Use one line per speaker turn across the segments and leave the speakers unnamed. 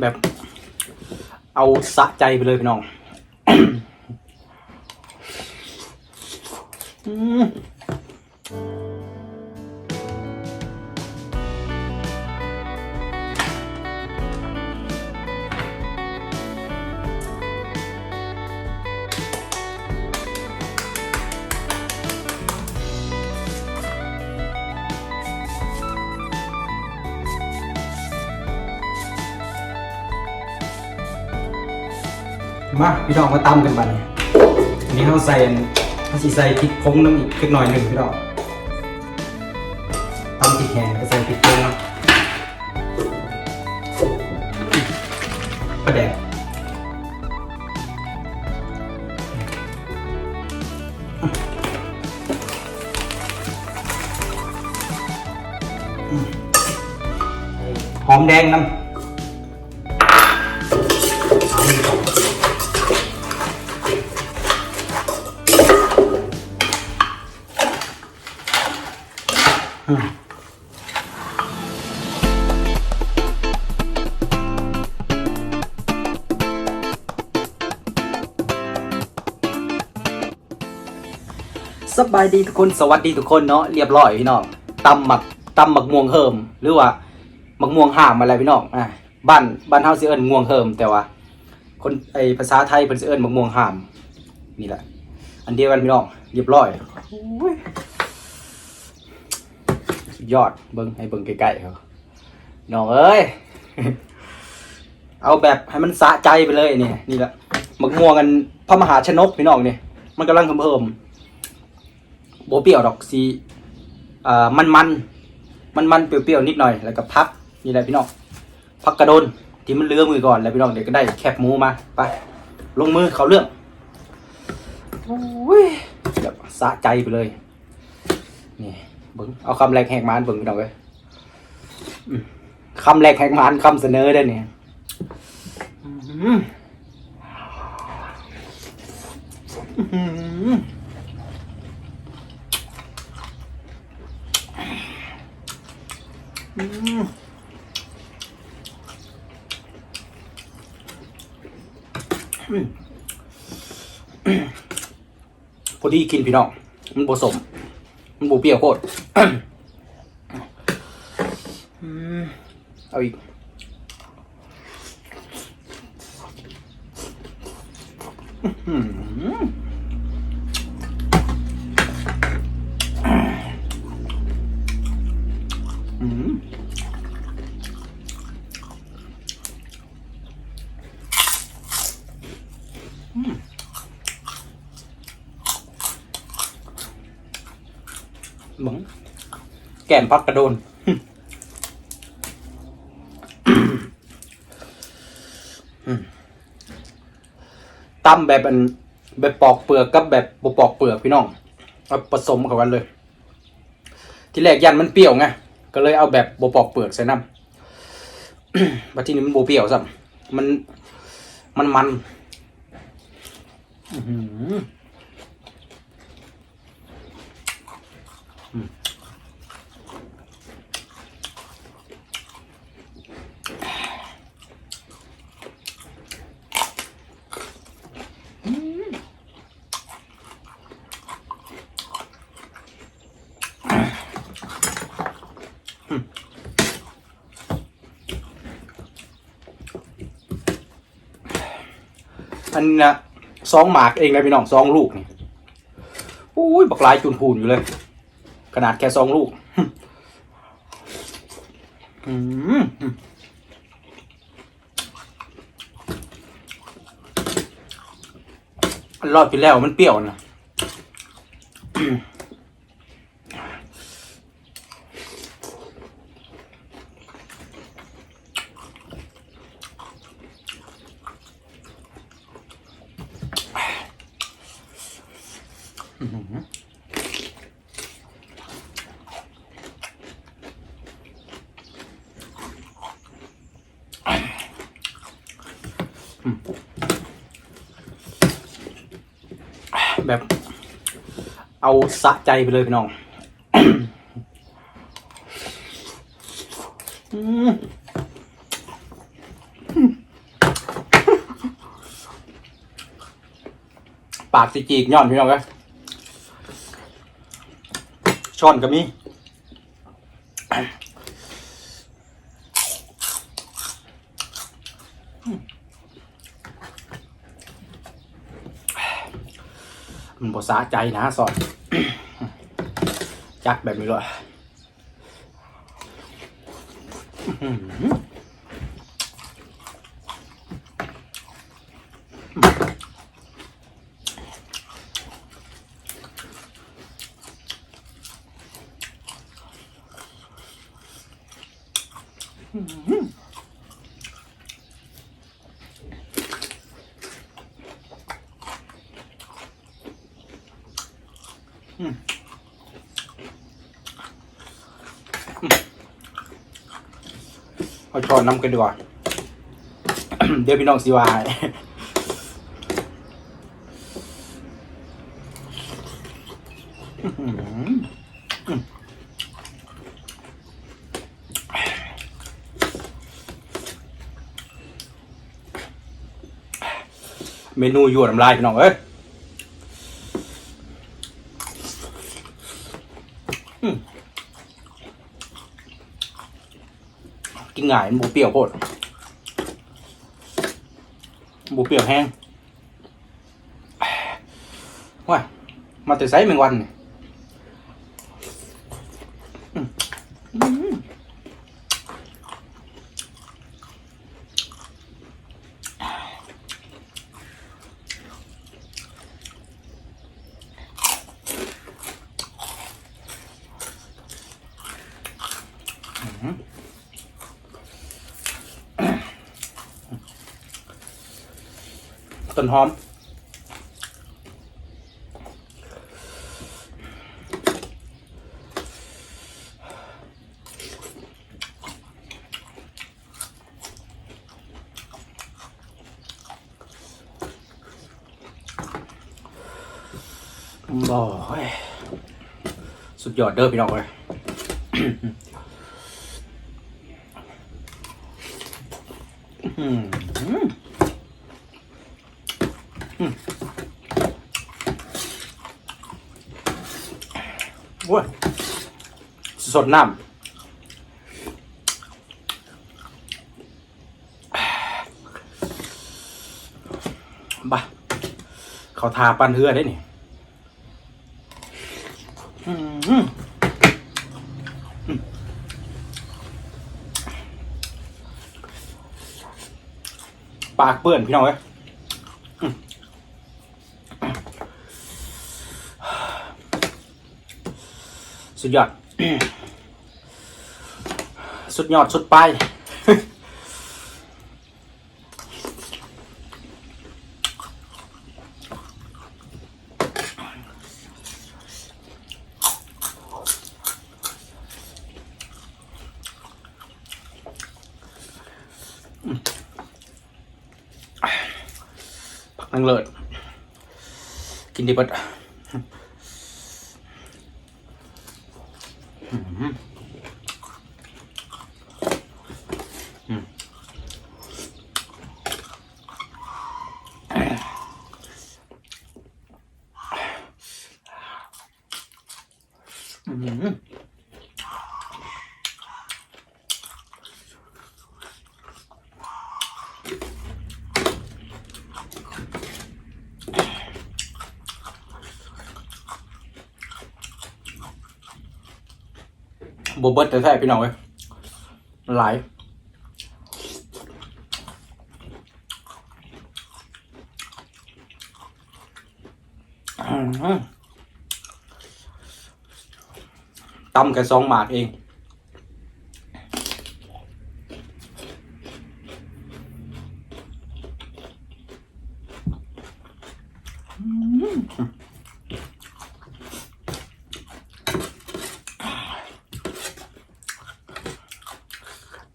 แบบ เอาสะใจไปเลยพี่น้อง มาพี่น้องมาตำกันบัดนี้อันนี้เขาใส่อันเขาสิใส่พริกพงน้ำอีกเล็กหน่อยหนึ่งพี่น้องตำพริกแห้งก็ใส่พริกพงนะ สบายดีทุกคนสวัสดีทุกคนเนาะเรียบร้อยพี่น้องตำหมักตำหมักม่วงเฮิมหรือว่าหมักม่วงห่ามอะไรพี่น้องอะบ้านบ้านเฮาสิเอิ้นม่วงเฮิมแต่ว่าคนไอภาษาไทยเพิ่นสิเอิ้นหมักม่วงห่ามนี่แหละ อันเดียวกันพี่น้องเรียบร้อยยอดเบิ่งให้เบิ่งใกล้ๆเขาน้องเอ้ยเอาแบบให้มันสะใจไปเลยนี่นี่แหละหมักม่วงกันพระมหาชนกพี่น้องนี่มันกำลังเพิ่ม โบเปรี้ยวดอกสีอ่ามันมันมันมันเปรี้ยวๆนิดหน่อยแล้วก็พักนี่แหละพี่น้องพักกระโดนที่มันเลื้อมือก่อนแล้วพี่น้องเดี๋ยวก็ได้แคบหมูมาไปลงมือเขาเรื่องโอ้ยแบบสะใจไปเลยนี่เบิ้งเอาคำแรกแหกมานเบิ้งพี่น้องเลยคำแรกแหกมานคำเสนอได้เนี่ยอืมอืม พอดีกินพี่น้อง มันผสม มันบูเปรี้ยวโคตรเอาอีก อื้อหืออืม บัง แก้มพักกระโดนตำแบบอันแบบปอกเปลือกกับแบบบ่ปอกเปลือกพี่น้องเอาผสมเข้ากันเลย ที่แรกยันมันเปรี้ยวไงก็เลยเอาแบบบ่ปอกเปลือกใส่น้ำบัดที่นี้มันบ่เปรี้ยวซ้ำมันมันมันอื้อ อันน่ะสองหมากเองนะพี่น้องสองลูกนี่อุ้ยบักลายจุนพูนอยู่เลย ขนาดแค่สองลูกอืมอันรอดไปแล้วมันเปรี้ยวนะ แบบ เอาสะใจไปเลยพี่น้องปากสิจีกย่อนพี่น้องกับช้อนก็มี บสาใจนะสอนจักแบบนี้เลย เอาช้อนน้ำกันดีกว่า เดี๋ยวพี่น้องสิวายเมนูยั่วน้ำลายพี่น้องเอ้ย กินง่ายบูเปรี้ยวโพดบูเปรี้ยวแห้งว้ามาแต่ไซส์แมงวันนี่อืมอืม ต้นหอมโอ้ยสุดยอดเด้อพี่น้องเลยอืมอืม โอ้ยสดน้ำบ้าเขาทาปันเฮือได้นี่ปากเปื้อนพี่น้องเอ้ย สุดยอด สุดยอด สุดไป năng ลิกกินที่ bật เลิศกินดีเบิดอืมอืมอืม บเบิดแต่แท้ๆพี่น้องเว้ยหลายอืมตำแค่สองหมากเอง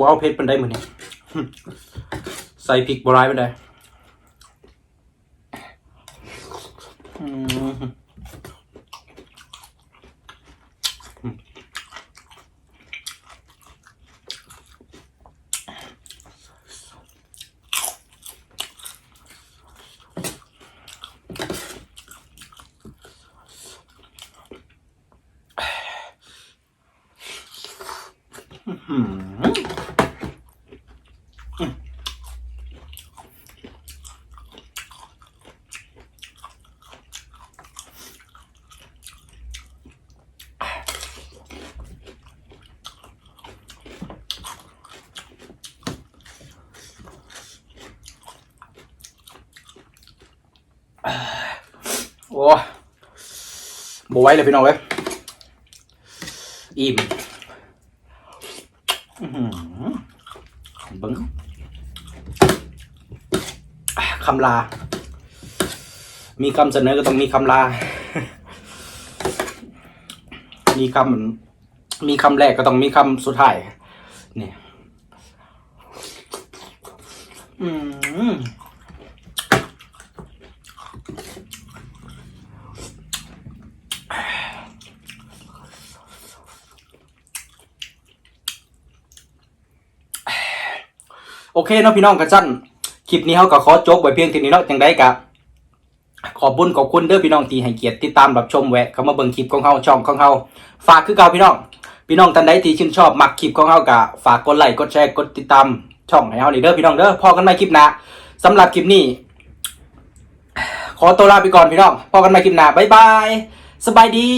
บ่เอาเผ็ดปันได้เหมือนนี้ใส่พริกบ่ร้ายปันได้嗯。Mm. อ้บไหว้เลยพี่น้องเว้ยอิ่มบิ้งคำลา มีคำเสนอก็ต้องมีคำลา มีคำมีคำแรกก็ต้องมีคำสุดท้าย เนี่ย อืม อเคเนาะพี่น้องกันสั้นคลิปนี้เขาก็ขอจบไว้เพียงเท่านี้เนาะจังได้กะขอบุญขอบคุณเด้อพี่น้องที่ให้เกียรติติดตามรับชมแวะเข้ามาเบิ่งคลิปของเฮาช่องของเฮาฝากคือเก่าพี่น้อง พี่น้องท่านใดที่ชื่นชอบมักคลิปของเฮากะฝากกดไลค์กดแชร์กดติดตามช่องให้เฮานี่เด้อพี่น้องเด้อพอกันใหม่คลิปหน้าสำหรับคลิปนี้ ขอตัวลาไปก่อนพี่น้องพอกันใหม่คลิปหน้าบ๊ายบายสบายดี